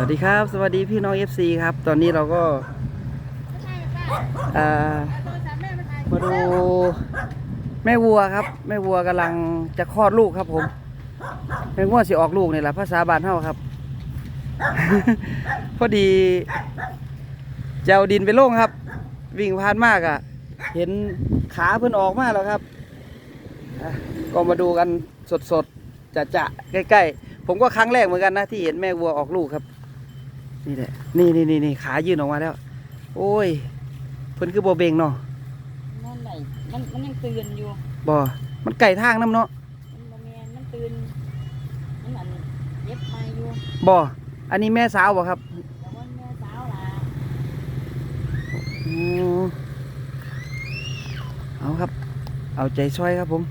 วัสดีครับ สวัสดีพี่น้อง FC ครับ ตอนนี้เราก็มาดูแม่วัวครับ แม่วัวกำลังจะคลอดลูกครับผมแม่วัวสิออกลูกนี่แหละภาษาบานเฮาครับ พอดีเจะเอาดินไปโล่งครับ วิ่งผ่านมากอะ่ะ เห็นขาเพิ่นออกมากแล้วครับก็มาดูกันสดๆจะจะๆใกล้ๆผมก็ครั้งแรกเหมือนกันนะที่เห็นแม่วัวออกลูกครับ นี่แหละนี่นี่นี่นี่ขายื่นออกมาแล้ว โอ้ยเพิ่นคือบ่เบ่งเนาะนั่นไหนมันมันยังตื่นอยู่บ่มันไก่ทางน้ำเนาะมันบ่แม่นมันตื่นมันอันเย็บมาอยู่บ่อันนี้แม่สาวบ่ครับแต่ว่าแม่สาวล่ะอืมเอาครับ เอาใจช่วยครับผม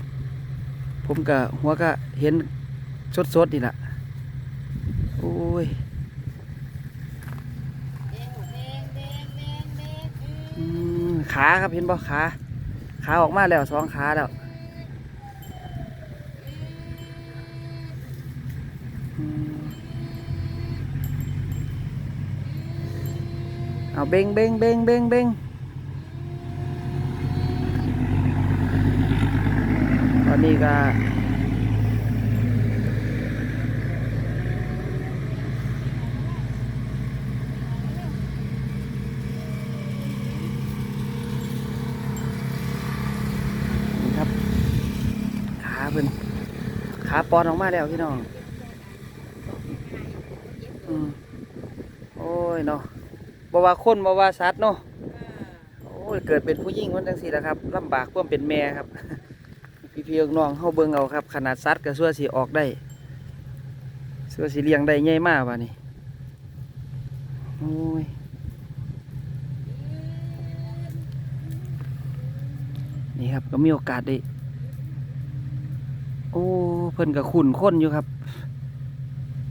ผมก็หัวก็เห็นสดๆนี่แหละโอ้ย ขาครับเห็นบ่ขาขาออกมาแล้วสองขาแล้วเอาเบ่งเบ่งเบ่งเบ่งเบ่งตอนนี้ก็นี่ครับ ขาเพิ่นขา ปอนออกมาแล้วพี่น้องอืมโอ้ยเนาะบ่ว่าคนบ่ว่าสัตว์เนาะโอ้ยเกิดเป็นผู้หญิงคนจังซี่แหละครับลำบากเพื่อเป็นแม่ครับ พี่พี่น้องๆเฮาเบิ่งเอาครับ ขนาดสัตว์ก็ชั่วสิออกได้ชั่วสิเลี้ยงได้ใหญ่มากว่านี่โอ้ยนี่ครับก็มีโอกาสได้ โอ้เพิ่นกับขุนค้นอยู่ครับ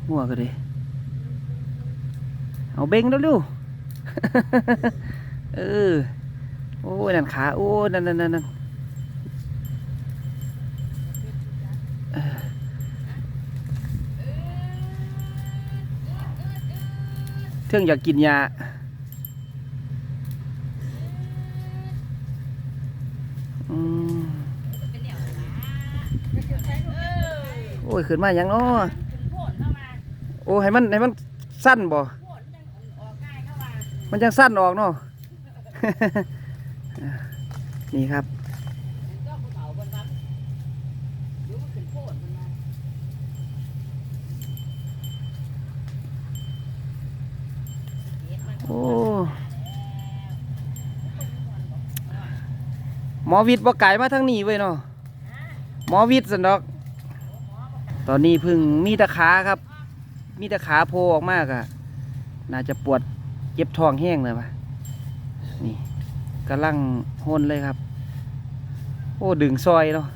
หัวก็เลยเอาเบ่งแล้วลูกเออโอ้ยนั่นขาโอ้นั่นนั่นนั่นนั่นเองอยากกินยาอืม เป็นแนวนะเออ โอ้ยขึ้นมาหยังเนาะขึ้นโพดเข้ามาโอ้ให้มันให้มันสั้นบ่มันจังสั้นออกเนาะนี่ครับโอ้หมอวิทย์บ่ไก่มาทางนี้เว้ยเนาะหมอวิทย์สันดอก ตอนนี้พึ่งมีตะขาครับ มีตะขาโผล่ออกมากอะน่าจะปวดเจ็บท้องแห้งเลยวะนี่กำลังโหนเลยครับ โอ้ดึงซอยเนาะ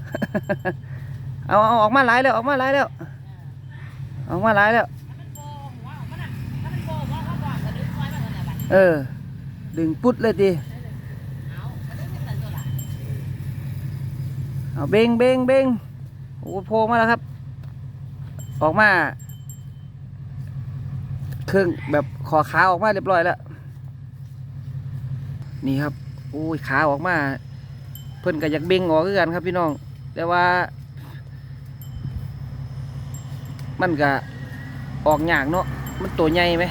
เอาเอาออกมาหลายแล้วออกมาหลายแล้วออกมาหลายแล้ว เออ ดึงปุ๊ดเลยดิเอากระดึ๊บขึ้นตัวละเอาเบงเบงเบงโอ้โผล่มาแล้วครับ ออกมาเครื่องแบบขอขาออกมาเรียบร้อยแล้ว นี่ครับโอ้ยขาออกมา เพิ่นก็อยากเบ่งออกกันครับพี่น้อง แต่ว่า มันก็ออกยากเนาะมันตัวใหญ่ไหม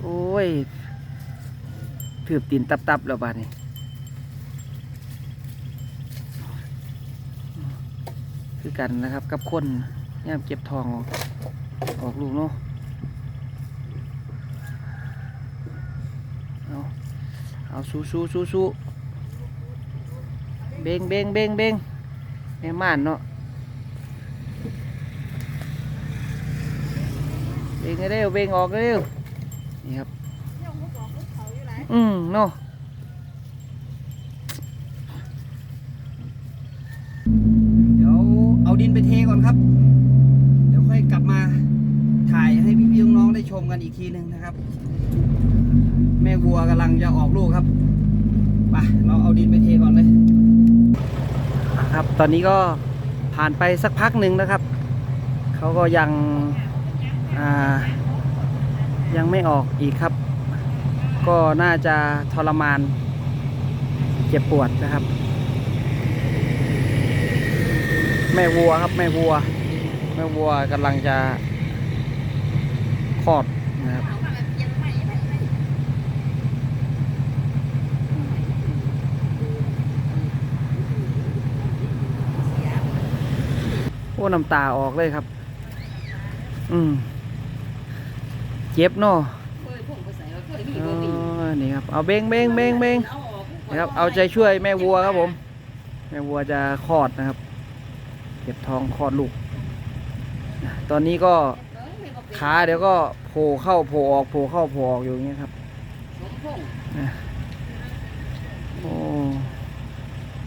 โอ้ยถืบตีนตับๆแล้วบาดนี้ คือกันนะครับ กับคนย่ามเก็บทองออกลูกเนาะเอาเอาสู้สู้สู้สู้เบงเบงเบงเบงแม่ม่านเนาะเบงเร็วเบงออกเร็วนี่ครับอืมเนาะเดี๋ยวเอาดินไปเท ก่อนครับ เดี๋ยวค่อยกลับมาถ่ายให้พี่ๆน้องๆได้ชมกันอีกทีหนึ่งนะครับ แม่วัวกำลังจะออกลูกครับไปเราเอาดินไปเทก่อนเลยครับ ตอนนี้ก็ผ่านไปสักพักหนึ่งนะครับเขาก็ยังยังไม่ออกอีกครับ ก็น่าจะทรมานเจ็บปวดนะครับ แม่วัวครับ แม่วัว แม่วัวกำลังจะคลอดนะครับโอ้น้ำตาออกเลยครับ อืมเจ็บเนาะเคยพุ่งไปใส่ว่าเคยมีอ๋บ่มีอนี่ครับ เอาเบ้งเบ้งเบ้งเบ้งนะครับ เอาใจช่วยแม่วัวครับผม แม่วัวจะคลอดนะครับ เก็บท้องคลอดลูก ตอนนี้ก็ขาเดี๋ยวก็โผล่เข้าโผล่ออกโผล่เข้าโผล่ออกอยู่อย่างเงี้ยครับโอ้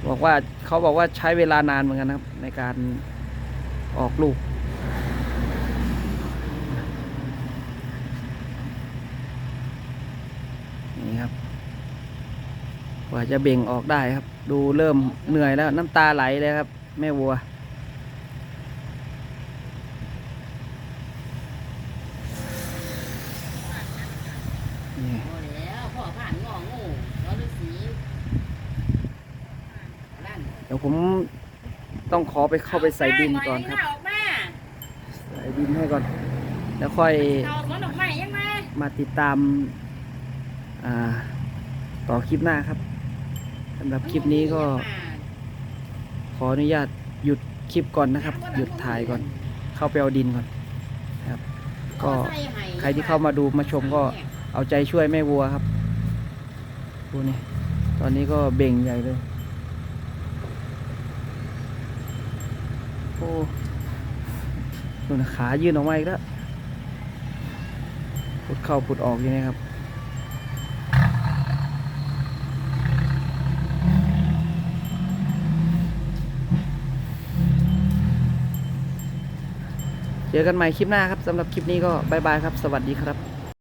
บอกว่าเขาบอกว่าใช้เวลานานเหมือนกันนะครับ ในการออกลูก นี่ครับกว่าจะเบ่งออกได้ครับ ดูเริ่มเหนื่อยแล้วน้ำตาไหลเลยครับ แม่วัว นี่ พอแล้วพ่อผ่านงองูร้อนฤาษีนั่น เดี๋ยวผมต้องขอไปเข้าไปใส่ดินก่อนครับออกมาใส่ดินให้ก่อน แล้วค่อยเอาสวนดอกไม้ยังมามาติดตามอ่าต่อคลิปหน้าครับสำหรับคลิปนี้ก็ขออนุญาตหยุดคลิปก่อนนะครับ หยุดถ่ายก่อน เข้าไปเอาดินก่อนนะครับ ก็ใครที่เข้ามาดูมาชมก็เอาใจช่วยแม่วัวครับดูนี่ตอนนี้ก็เบ่งใหญ่เลย อ้ดูนะขายื่นออกมาอีกแล้วพุดเข้าพุดออกอยู่นี่ครับเจอกันใหม่คลิปหน้าครับสำหรับคลิปนี้ก็บายบายครับ สวัสดีครับ